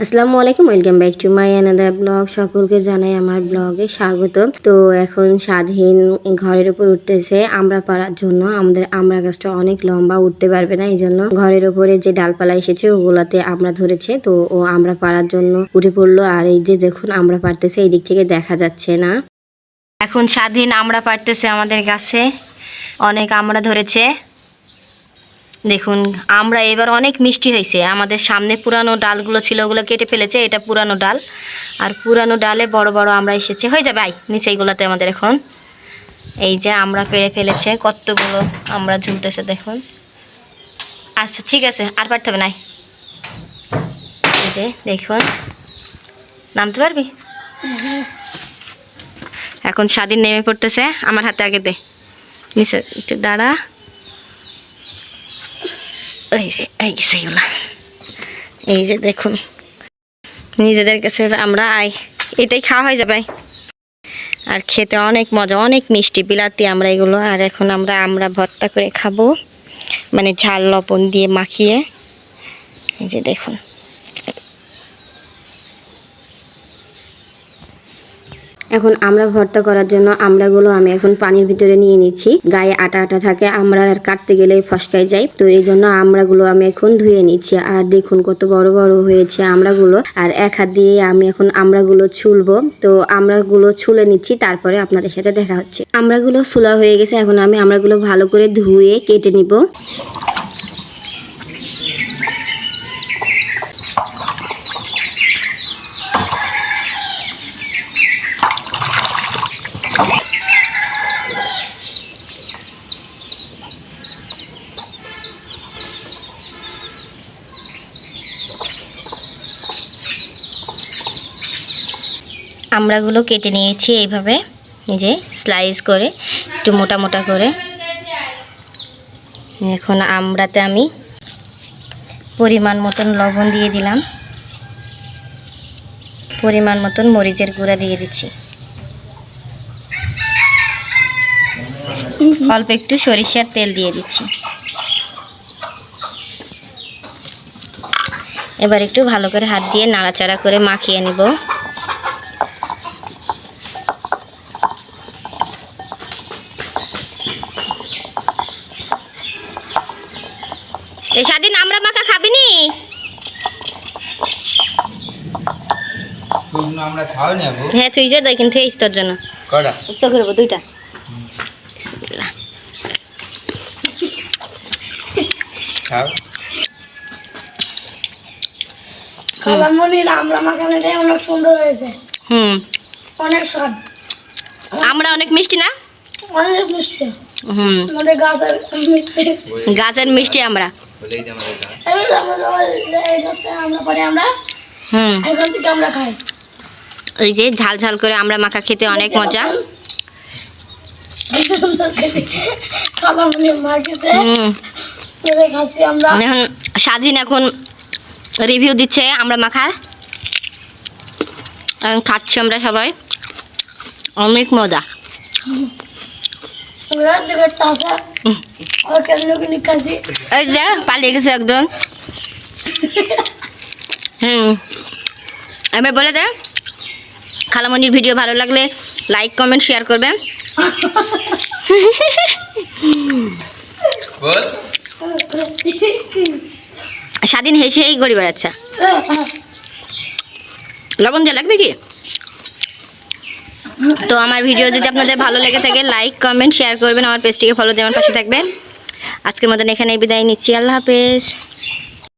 আসসালামু আলাইকুম, welcome back to my another blog. সকলকে জানাই আমার ব্লগে স্বাগত। তো এখন স্বাধীন ঘরের উপর উঠতেছে আমরা পাড়ার জন্য। আমাদের আমরা গাছটা অনেক লম্বা, উঠতে পারবে না এই জন্য ঘরের উপরে যে ডালপালা এসেছে, ওগুলাতে আমরা ধরেছে। তো ও আমরা পাড়ার জন্য উঠে পড়ল। আর এই যে দেখুন, আমরা পারতেছে, এই দিক থেকে দেখা যাচ্ছে না। এখন স্বাধীন আমরা পারতেছে আমাদের গাছে। অনেক আমরা ধরেছে। দেখুন, আমরা এবার অনেক মিষ্টি হয়েছে। আমাদের সামনে পুরানো ডালগুলো ছিল, ওগুলো কেটে ফেলেছে, এটা পুরানো ডাল। আর পুরানো ডালে বড় বড় আমরা এসেছে। হয়ে যাবে আই নিচে এইগুলোতে আমাদের এখন। এই যে আমরা পেরে ফেলেছে, কতগুলো আমরা ঝুলতেছে, দেখুন। আচ্ছা ঠিক আছে, আর পারতে হবে নাই এই যে, দেখুন। নামতে পারবি? এখন স্বাধীন নেমে পড়তেছে। আমার হাতে আগে দে। নিচে, একটু দাঁড়া। এই যে, এই সেইগুলা এই যে দেখুন। নিজেদের কাছে আমরা আই। এটাই খাওয়া হয়ে যাবে। আর খেতে অনেক মজা, অনেক মিষ্টি। বিলাতি আমরা এগুলো। আর এখন আমরা আমরা ভর্তা করে খাব। মানে ঝাল লবণ দিয়ে মাখিয়ে। এই যে দেখুন। এখন আমরা ভর্তা করার জন্য আমড়াগুলো আমি এখন পানির ভিতরে নিয়ে নিচ্ছি। গায়ে আটা আটা থাকে, আমরা আর কাটতে গেলে ফসকাই যায়। তো এই জন্য আমড়াগুলো আমি এখন ধুয়ে নিচ্ছি। আর দেখুন কত বড় বড় হয়েছে আমড়াগুলো আর এক হাত দিয়ে আমি এখন আমড়াগুলো ছুলবো। তো আমড়াগুলো ছুলে নিচ্ছি, তারপরে আপনাদের সাথে দেখা হচ্ছে। আমড়াগুলো ছুলা হয়ে গেছে, এখন আমি আমড়াগুলো ভালো করে ধুয়ে কেটে নিব। আমড়াগুলো কেটে নিয়েছি এইভাবে যে স্লাইস করে, একটু মোটা মোটা করে। এখন আমড়াতে আমি পরিমাণ মতন লবণ দিয়ে দিলাম। পরিমাণ মতন মরিচের গুঁড়া দিয়ে দিচ্ছি। অল্প একটু সরিষার তেল দিয়ে দিচ্ছি। এবার একটু ভালো করে হাত দিয়ে নাড়াচাড়া করে মাখিয়ে নেব। এই স্বাধীন আমরা মাখা খাবি নি আমরা খাও হ্যাঁ তুই যে দেখেন তুই তোর জন্য। কটা দুইটা। বিসমিল্লাহ। খাও। কালামনির আমরা মাখানোটাই অনেক সুন্দর হয়েছে। হুম। অনেক স্বাদ। আমরা অনেক মিষ্টি না? অনেক মিষ্টি। হুম। আমাদের গাছের মিষ্টি। গাছের মিষ্টি আমরা। বলেই আমাদের গাছ আমরা এই পরে আমরা হুম। এখান থেকে আমরা খাই। ওই যে ঝাল ঝাল করে আমরা মাখা খেতে অনেক মজা। খাচ্ছি আমরা। এখন স্বাধীন এখন রিভিউ দিচ্ছে আমরা মাখার। এখন খাচ্ছি আমরা সবাই। অনেক মজা। এই যে পালিয়ে গেছে একজন। হুম। এবার বলে দে খালামনির ভিডিও ভালো লাগলে লাইক কমেন্ট শেয়ার করবেন বল। স্বাধীন হেসেই গড়ি বেড়াচ্ছে। লবণ দিয়ে লাগবে কি? তো আমার ভিডিও যদি আপনাদের ভালো লেগে থাকে লাইক কমেন্ট শেয়ার করবেন। আমার পেজটিকে ফলো দিয়ে আমার পাশে থাকবেন। আজকের মতন এখানে বিদায় নিচ্ছি। আল্লাহ হাফেজ।